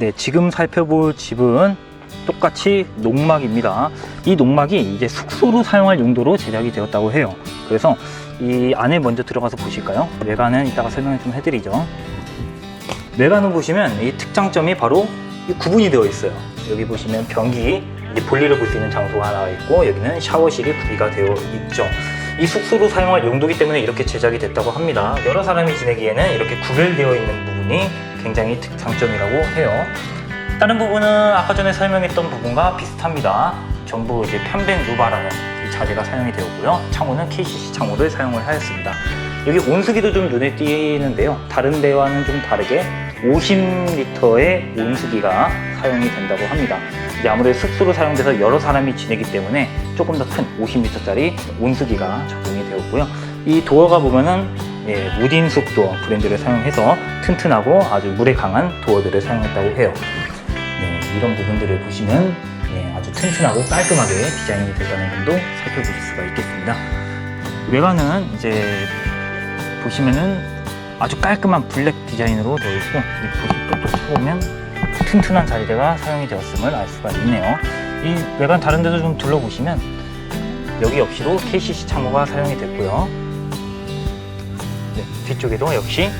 네, 지금 살펴볼 집은 똑같이 농막입니다. 이 농막이 이제 숙소로 사용할 용도로 제작이 되었다고 해요. 그래서 이 안에 먼저 들어가서 보실까요? 외관은 이따가 설명을 좀 해드리죠. 외관을 보시면 이 특장점이 바로 이 구분이 되어 있어요. 여기 보시면 변기, 이제 볼일을 볼 수 있는 장소가 하나 있고 여기는 샤워실이 구비가 되어 있죠. 이 숙소로 사용할 용도기 때문에 이렇게 제작이 됐다고 합니다. 여러 사람이 지내기에는 이렇게 구별되어 있는 부분이 굉장히 특장점이라고 해요. 다른 부분은 아까 전에 설명했던 부분과 비슷합니다. 전부 이제 편백 루바라는 이 자재가 사용이 되었고요. 창호는 KCC 창호를 사용을 하였습니다. 여기 온수기도 좀 눈에 띄는데요. 다른 데와는 좀 다르게 50리터의 온수기가 사용이 된다고 합니다. 이제 아무래도 숙소로 사용돼서 여러 사람이 지내기 때문에 조금 더 큰 50리터짜리 온수기가 적용이 되었고요. 이 도어가 보면은 예, 무딘숙 도어 브랜드를 사용해서 튼튼하고 아주 물에 강한 도어들을 사용했다고 해요. 네, 이런 부분들을 보시면 예, 아주 튼튼하고 깔끔하게 디자인이 됐다는 점도 살펴보실 수가 있겠습니다. 외관은 이제 보시면은 아주 깔끔한 블랙 디자인으로 되어 있고 이 똑똑 쳐보면 튼튼한 자재가 사용이 되었음을 알 수가 있네요. 이 외관 다른 데도 좀 둘러보시면 여기 역시도 KCC 창호가 사용이 됐고요. 네, 뒤쪽에도 역시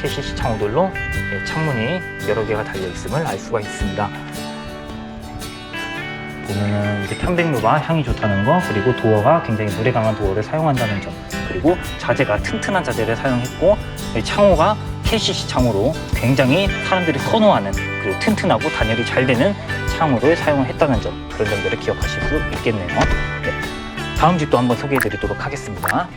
KCC 창호들로 예, 창문이 여러 개가 달려 있음을 알 수가 있습니다. 보면은 이제 편백루가 향이 좋다는 거 그리고 도어가 굉장히 물에 강한 도어를 사용한다는 점 그리고 자재가 튼튼한 자재를 사용했고 이 창호가 KCC 창호로 굉장히 사람들이 선호하는 그리고 튼튼하고 단열이 잘 되는 창호를 사용했다는 점 그런 점들을 기억하실 수 있겠네요. 네. 다음 집도 한번 소개해 드리도록 하겠습니다.